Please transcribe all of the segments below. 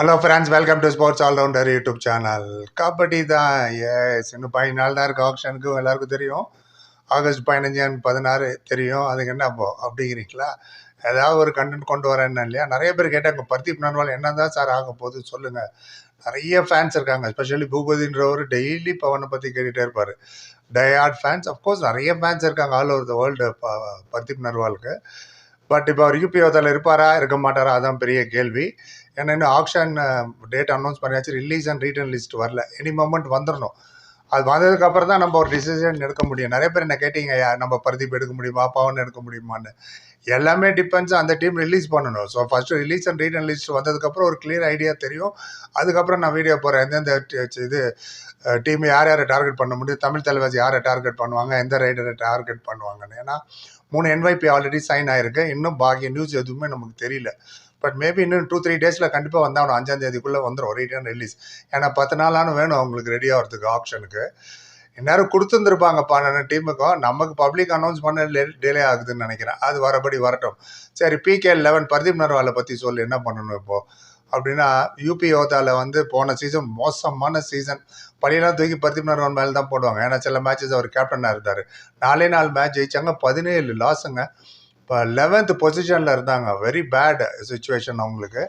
Hello friends welcome to sports allrounder YouTube channel kabaddi தான். Yes இன்னும் பதினாலு நாள் தான் இருக்குது ஆப்ஷனுக்கு எல்லாருக்கும் தெரியும். ஆகஸ்ட் பதினஞ்சு பதினாறு தெரியும். அதுக்கு என்ன அப்போ அப்படிங்கிறீங்களா? ஏதாவது ஒரு கண்டென்ட் கொண்டு வரேன்னு இல்லையா? நிறைய பேர் கேட்டாங்க பர்தீப் நர்வால் என்ன தான் சார் ஆக போகுது சொல்லுங்கள் நிறைய ஃபேன்ஸ் இருக்காங்க. ஸ்பெஷலி பூபதின்றவர் டெய்லி பவனை பற்றி கேட்டுகிட்டே இருப்பார். டயார்ட் ஃபேன்ஸ் அஃப்கோர்ஸ் நிறைய ஃபேன்ஸ் இருக்காங்க all over the world Pardeep நர்வாலுக்கு but இப்போ அவர் யூபிஓத்தில் இருப்பாரா? இருக்க மாட்டாரா? அதான் பெரிய கேள்வி. ஏன்னா இன்னும் ஆக்ஷன் டேட் அனௌன்ஸ் பண்ணியாச்சு. ரிலீஸ் அண்ட் ரீட்டர்ன் லிஸ்ட் வரல. எனி மூமெண்ட் வந்துடணும் அது வந்ததுக்கப்புறம் தான் நம்ம ஒரு டிசிஷன் எடுக்க முடியும். நிறைய பேர் என்ன கேட்டீங்க நம்ம பர்தீப் எடுக்க முடியுமா? பவன் எடுக்க முடியுமான்னு? எல்லாமே டிபெண்ட்ஸ் அந்த டீம் ரிலீஸ் பண்ணணும். So first release and retain list வந்ததுக்கப்புறம் ஒரு கிளியர் ஐடியா தெரியும். அதுக்கப்புறம் நான் வீடியோ போகிறேன் எந்தெந்த இது டீம் யார் யாரை டார்கெட் பண்ண முடியும்? தமிழ் தலைவாசி யாரை டார்கெட் பண்ணுவாங்க? எந்த ரைடரை டார்கெட் பண்ணுவாங்கன்னு. ஏன்னா மூணு என்வைபி ஆல்ரெடி சைன் ஆயிருக்கு. இன்னும் பாக்கி நியூஸ் எதுவுமே நமக்கு தெரியல. பட் மேபி இன்னும் டூ த்ரீ டேஸில் கண்டிப்பாக வந்தாகணும் அஞ்சாம் தேதிக்குள்ளே வந்துடும் ரிட்டர்ன் ரிலீஸ் ஏன்னா பத்து நாளானு வேணும் அவங்களுக்கு ரெடி ஆகிறதுக்கு ஆப்ஷனுக்கு இந்நேரம் கொடுத்துருந்துருப்பாங்க பன்னெண்டு டீமுக்கும் நமக்கு பப்ளிக் அனௌன்ஸ் பண்ண டிலே ஆகுதுன்னு நினைக்கிறேன். அது வரபடி வரட்டும். சரி பிகே லெவன் பர்தீப் நர்வாலை பற்றி சொல்லி என்ன பண்ணணும் இப்போது அப்படின்னா யூபி யோதாவில் வந்து போன சீசன் மோசமான சீசன் பழியெல்லாம் தூக்கி பர்தீப் நர்வால் மேலே தான் போடுவாங்க. ஏன்னா சில மேட்சஸ் அவர் கேப்டனாக இருந்தார். நாலே நாலு மேட்ச் ஜெயிச்சாங்க பதினேழு லாஸுங்க இப்போ லெவன்த் பொசிஷனில் இருந்தாங்க. வெரி பேட் சுச்சுவேஷன் அவங்களுக்கு.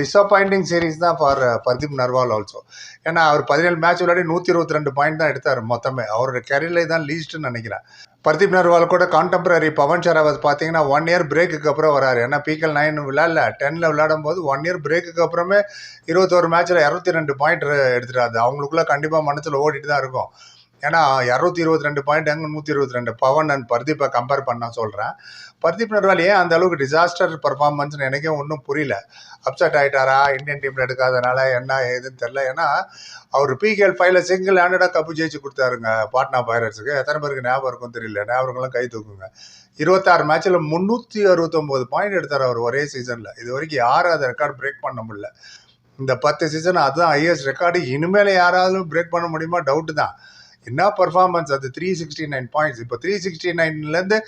டிஸப்பாயிண்டிங் சீரீஸ் தான் ஃபார் பர்தீப் நர்வால் ஆல்சோ ஏன்னா அவர் பதினேழு மேட்ச் விளையாடி நூற்றி இருபத்தி ரெண்டு பாயிண்ட் தான் எடுத்தார் மொத்தமே. அவரோட கெரியர்லே தான் லீஸ்ட்டுன்னு நினைக்கிறேன். பர்தீப் நர்வால் கூட கான்டெம்பரரி பவன் ஷராவத் பார்த்தீங்கன்னா ஒன் இயர் பிரேக்குக்கு அப்புறம் வராரு. ஏன்னா பீக்கல் நைன் விளையாடல. டென்னில் விளையாடும் போது ஒன் இயர் பிரேக்குக்கு அப்புறமே இருபத்தோரு மேட்ச்சில் இரநூத்தி ரெண்டு பாயிண்ட் எடுத்துட்டாரு. அவங்களுக்குள்ள கண்டிப்பாக மனசில் ஓடிட்டு தான் இருக்கும். ஏன்னா இரநூத்தி இருபத்தி ரெண்டு பாயிண்ட் எங்கே நூற்றி இருபத்தி ரெண்டு. பவன் அண்ட் பர்தீப்பை கம்பேர் பண்ண சொல்கிறேன் பர்தீப் நர்வால் ஏன் அந்த அளவுக்கு டிசாஸ்டர் பர்ஃபார்மன்ஸ்னு எனக்கே ஒன்றும் புரியல. அப்செட் ஆகிட்டாரா இந்தியன் டீமில் எடுக்காதனால என்ன ஏதுன்னு தெரில ஏன்னா அவர் பிகேஎல் ஃபைவ்ல சிங்கிள் ஹேண்டடாக கப்பு ஜெயிச்சு கொடுத்தாருங்க பாட்னா பைரட்ஸுக்கு. எத்தனை பேருக்கு ஞாபகம் இருக்கும் தெரியல. ஞாபகங்களும் கை தூக்குங்க. இருபத்தாறு மேட்ச்சில் முந்நூற்றி அறுபத்தொம்போது பாயிண்ட் எடுத்தார் அவர் ஒரே சீசனில் இது வரைக்கும் யாரும் அதை ரெக்கார்ட் பிரேக் பண்ண முடியல. இந்த பத்து சீசன் அதுதான் ஹையஸ்ட் ரெக்கார்டு இனிமேல் யாராலும் பிரேக் பண்ண முடியுமா? டவுட்டு தான். என்ன பர்ஃபார்மன்ஸ் அது த்ரீ சிக்ஸ்டி நைன் பாயிண்ட்ஸ் இப்போ த்ரீ சிக்ஸ்டி நைன்லேருந்து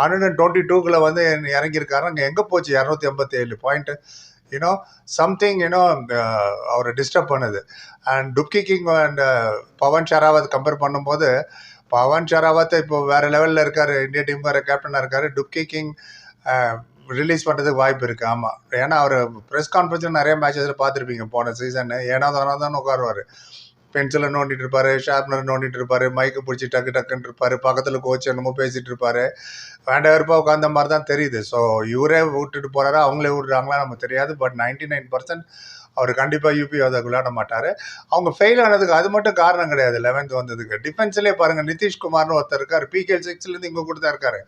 ஹண்ட்ரட் அண்ட் டுவெண்ட்டி டூக்குள்ள வந்து இறங்கியிருக்காரு. அங்கே எங்கே போச்சு? இரநூத்தி ஐம்பத்தி ஏழு point you know something you know அவரை டிஸ்டர்ப் பண்ணுது. And Dubki king and Pawan Sehrawat compare பண்ணும்போது பவன் ஷராவத் இப்போ வேறு லெவலில் இருக்கார். இந்தியா டீம் வேறு கேப்டனாக இருக்கார். டுப்கி கிங் ரிலீஸ் uh, பண்ணுறதுக்கு வாய்ப்பு இருக்குது ஆமாம் ஏன்னா அவர் ப்ரெஸ் கான்ஃபரன்ஸில் நிறைய மேட்சஸில் பார்த்துருப்பீங்க. போன சீசன் ஏன்னா தானோ தான் உட்காருவார். பென்சிலை நோண்டிட்டு இருப்பாரு ஷார்ப்னர் நோண்டிட்டு இருப்பாரு மைக்கை பிடிச்சி டக்கு டக்குன்னு இருப்பாரு பக்கத்தில் கோச் என்னமோ பேசிட்டு இருப்பாரு. வேண்டாம் வெறுப்பா உட்காந்த மாதிரி தான் தெரியுது. ஸோ இவரே விட்டுட்டு போறாரா அவங்களே விடுறாங்களா நமக்கு தெரியாது பட் நைன்டி நைன் பர்சன்ட் அவர் கண்டிப்பாக யூபி அதை விளையாட மாட்டார். அவங்க ஃபெயில் ஆனதுக்கு அது மட்டும் காரணம் கிடையாது லெவன்த் வந்ததுக்கு. டிஃபென்ஸ்லேயே பாருங்கள் நிதிஷ்குமார்னு ஒருத்தர் இருக்கார் பிகேஎல் சிக்ஸ்லேருந்து இங்கே கொடுத்தா இருக்காரு.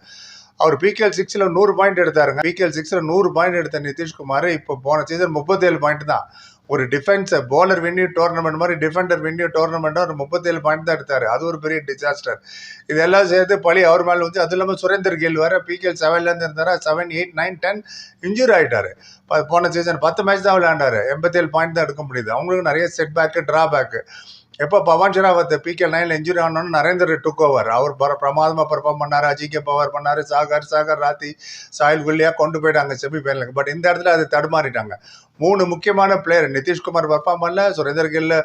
அவர் பிகேஎல் சிக்ஸில் நூறு பாயிண்ட் எடுத்தாருங்க. பிகேஎல் சிக்ஸில் நூறு பாயிண்ட் எடுத்த நிதிஷ்குமார் இப்போ போன சீசன் முப்பத்தேழு பாயிண்ட் தான். ஒரு டிஃபென்ஸ் போலர் வென்யூ டோர்னமெண்ட் மாதிரி டிஃபெண்டர் வென்யூ டோர்னமெண்ட்டாக ஒரு முப்பத்தேழு பாயிண்ட் தான் எடுத்தார். அது ஒரு பெரிய டிசாஸ்டர் இதெல்லாம் சேர்த்து பழி அவர் மேலே வந்து அது இல்லாமல் சுரேந்தர் கேல் வேறு பிகேஎல் செவன்லேருந்து இருந்தார்? Seven eight nine ten injure ஆகிட்டார் போன சீசன் பத்து மேட்ச் தான் விளையாண்டார். எண்பத்தேழு பாயிண்ட் தான் எடுக்க முடியுது. அவங்களுக்கு நிறைய செட் பேக்கு ட்ரா பேக்கு எப்போ பவன் ஷராவத் பிகேஎல் நைனில் இன்ஜுரி ஆனோன்னு நரேந்தர் டுக் ஓவர் அவர் பர பிரமாதமாக பர்ஃபார்ம் பண்ணார். அஜிகே பவர் பண்ணார். சாகர் சாகர் ராத்தி சாயில் குல்லியாக கொண்டு போயிட்டாங்க செமிஃபைனலுக்கு பட் இந்த இடத்துல அது தடுமாறிட்டாங்க. மூணு முக்கியமான பிளேயர் நிதிஷ்குமார் பர்ஃபார்ம் பண்ணல சுரேந்தர் கில்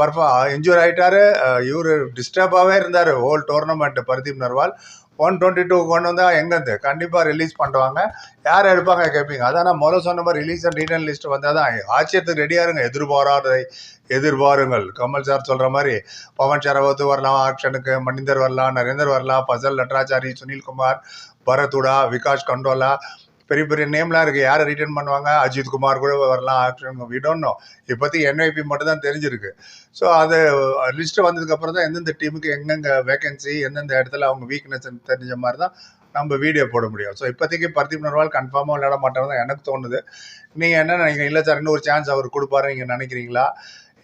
பர்ஃபார்ம் இன்ஜூர் ஆகிட்டாரு இவர் டிஸ்டர்பாகவே இருந்தார். Whole tournament Pardeep Narwal. One twenty two கொண்டு வந்தால் எங்கேருந்து? கண்டிப்பாக ரிலீஸ் பண்ணுவாங்க யார் எடுப்பாங்க கேட்பீங்க அதான் நான் முதல்ல சொன்ன மாதிரி ரிலீஸ் அண்ட் ரிட்டர்ன் லிஸ்ட் வந்தால் தான் ஆச்சரியத்துக்கு ரெடியாக இருங்க. எதிர்பாராததை எதிர்பாருங்கள். கமல் சார் சொல்கிற மாதிரி பவன் சரவத்து வரலாம் ஆக்ஷனுக்கு மணிந்தர் வரலாம் நரேந்தர் வரலாம் ஃபசல் நட்ராச்சாரி சுனில்குமார் பரத்துடா விகாஷ் கண்டோலா பெரிய பெரிய நேம்லாம் இருக்குது யாரை ரிட்டர்ன் பண்ணுவாங்க? அஜித் குமார் கூட வரலாம். ஆக்ஷன் வி டோன்ட் நோ இப்போதைக்கு என்ஐபி மட்டும் தான் தெரிஞ்சிருக்கு. ஸோ அது லிஸ்ட்டு வந்ததுக்கப்புறம் தான் எந்தெந்த டீமுக்கு எங்கெங்கே வேகன்சி எந்தெந்த இடத்துல அவங்க வீக்னஸ் தெரிஞ்ச மாதிரி தான் நம்ம வீடியோ போட முடியும். ஸோ இப்போதைக்கு பர்தீப் நர்வால் கன்ஃபார்மாக விளையாட மாட்டாங்க தான் எனக்கு தோணுது. நீங்கள் என்ன நினைக்கிறீங்க? இல்லை சார் இன்னொரு சான்ஸ் அவர் கொடுப்பாரு நீங்கள் நினைக்கிறீங்களா?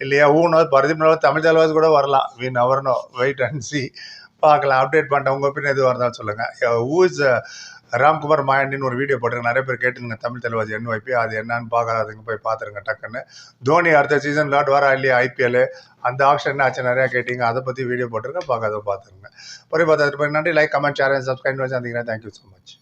இல்லையா? ஊனோ பர்தீப் நர்வால் தமிழ் தலைவாஸ் கூட வரலாம். We never know wait and see பார்க்கலாம் அப்டேட் பண்ணிட்டேன் உங்கள் பின் எதுவாக இருந்தாலும் சொல்லுங்கள் ஊ இஸ் uh, ராம்குமார் மாயாண்டின்னு ஒரு வீடியோ போட்டுருங்க நிறைய பேர் கேட்டுருங்க தமிழ் தலைவாசி என்ஒய்பி அது என்னன்னு பார்க்காதீங்க போய் பார்த்துருங்க டக்குன்னு. தோனி அடுத்த சீசன் லாட் வரா இல்லையா ஐபிஎல் அந்த ஆப்ஷன் ஆச்சு? நிறையா கேட்டிங்க அதை பற்றி வீடியோ போட்டிருக்கேன் பார்க்காத பார்த்துருங்க. ஒரே பார்த்துட்டு நன்றி லைக் கமெண்ட் ஷேர் சப்ஸ்கிரைப் வச்சு தேங்க்யூ ஸோ மச்